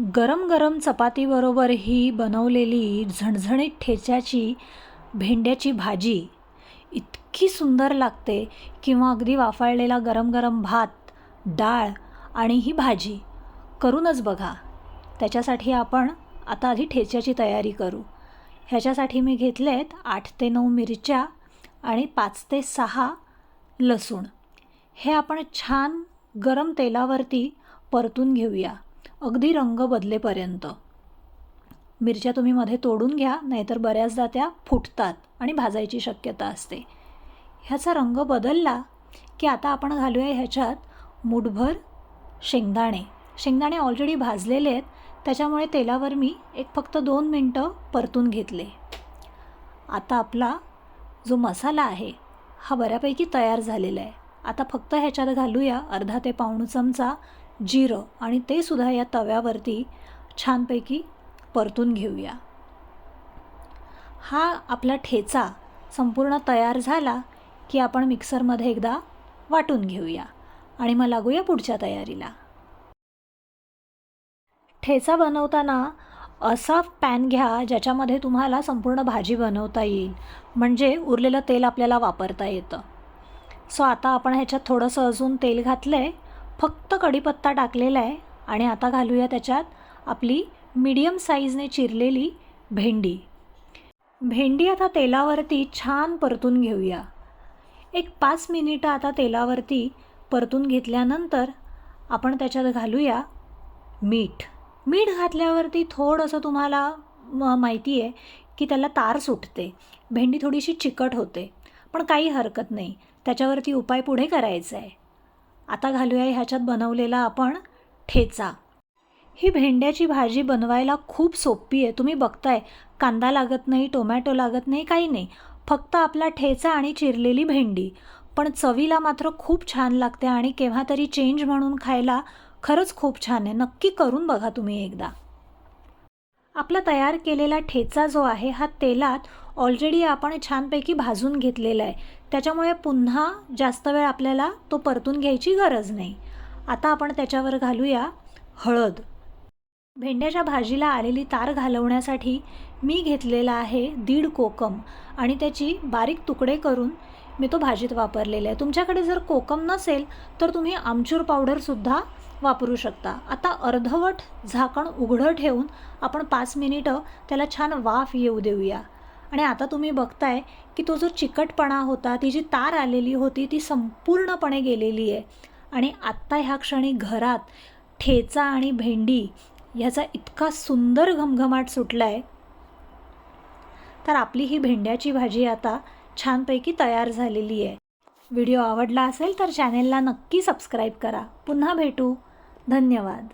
गरम गरम चपातीबरोबर ही बनवलेली झणझणीत ठेच्याची भेंड्याची भाजी. इतकी सुंदर लागते किंवा अगदी वाफाळलेला गरम गरम भात डाळ आणि ही भाजी. करूनच बघा. त्याच्यासाठी आपण आता आधी ठेच्याची तयारी करू. ह्याच्यासाठी मी घेतलेत आठ ते नऊ मिरच्या आणि पाच ते सहा लसूण. हे आपण छान गरम तेलावरती परतून घेऊया. अगदी रंग बदलेपर्यंत. मिरच्या तुम्ही मध्ये तोडून घ्या नाहीतर बऱ्याचदा त्या फुटतात आणि भाजायची शक्यता असते. ह्याचा रंग बदलला की आता आपण घालूया ह्याच्यात मुठभर शेंगदाणे. शेंगदाणे ऑलरेडी भाजलेले आहेत त्याच्यामुळे तेलावर मी एक फक्त दोन मिनटं परतून घेतले. आता आपला जो मसाला आहे हा बऱ्यापैकी तयार झालेला आहे. आता फक्त ह्याच्यात घालूया अर्धा ते पाऊण चमचा जिरं आणि ते सुद्धा या तव्यावरती छानपैकी परतून घेऊया. हा आपला ठेचा संपूर्ण तयार झाला की आपण मिक्सरमध्ये एकदा वाटून घेऊया आणि मग लागूया पुढच्या तयारीला. ठेचा बनवताना असा पॅन घ्या ज्याच्यामध्ये तुम्हाला संपूर्ण भाजी बनवता येईल म्हणजे उरलेलं तेल आपल्याला वापरता येतं. सो आता आपण ह्याच्यात थोडंसं अजून तेल घातलं आहे फक्त कढीपत्ता टाकलेला आहे आणि आता घालूया त्याच्यात आपली मीडियम साईजने चिरलेली भेंडी. भेंडी आता तेलावरती छान परतून घेऊया. एक पाच मिनिटं आता तेलावरती परतून घेतल्यानंतर आपण त्याच्यात घालूया मीठ. मीठ घातल्यावरती थोडंसं तुम्हाला म माहिती आहे की त्याला तार सुटते. भेंडी थोडीशी चिकट होते पण काही हरकत नाही. त्याच्यावरती उपाय पुढे करायचा आहे. आता घालूया ह्याच्यात बनवलेला आपण ठेचा. ही भेंड्याची भाजी बनवायला खूप सोपी आहे. तुम्ही बघताय कांदा लागत नाही टोमॅटो लागत नाही काही नाही. फक्त आपला ठेचा आणि चिरलेली भेंडी. पण चवीला मात्र खूप छान लागते आणि केव्हा तरी चेंज म्हणून खायला खरंच खूप छान आहे. नक्की करून बघा तुम्ही एकदा. आपला तयार केलेला ठेचा जो आहे हा तेलात ऑलरेडी आपण छानपैकी भाजून घेतलेला आहे. त्याच्यामुळे पुन्हा जास्त वेळ आपल्याला तो परतून घ्यायची गरज नाही. आता आपण त्याच्यावर घालूया हळद. भेंड्याच्या भाजीला आलेली तार घालवण्यासाठी मी घेतलेला आहे दीड कोकम आणि त्याची बारीक तुकडे करून मी तो भाजीत वापरलेला आहे. तुमच्याकडे जर कोकम नसेल तर तुम्ही आमचूर पावडरसुद्धा वापरू शकता. आता अर्धवट झाकण उघडं ठेवून आपण पाच मिनिटं त्याला छान वाफ येऊ देऊया. आणि आता तुम्ही बघताय की तो जो चिकटपणा होता ती जी तार आलेली होती ती संपूर्णपणे गेलेली आहे. आणि आत्ता ह्या क्षणी घरात ठेचा आणि भेंडी ह्याचा इतका सुंदर घमघमाट सुटला आहे तर आपली ही भेंड्याची भाजी आता छानपैकी तयार झालेली आहे. व्हिडिओ आवडला असेल तर चॅनेलला नक्की सबस्क्राईब करा. पुन्हा भेटू. धन्यवाद.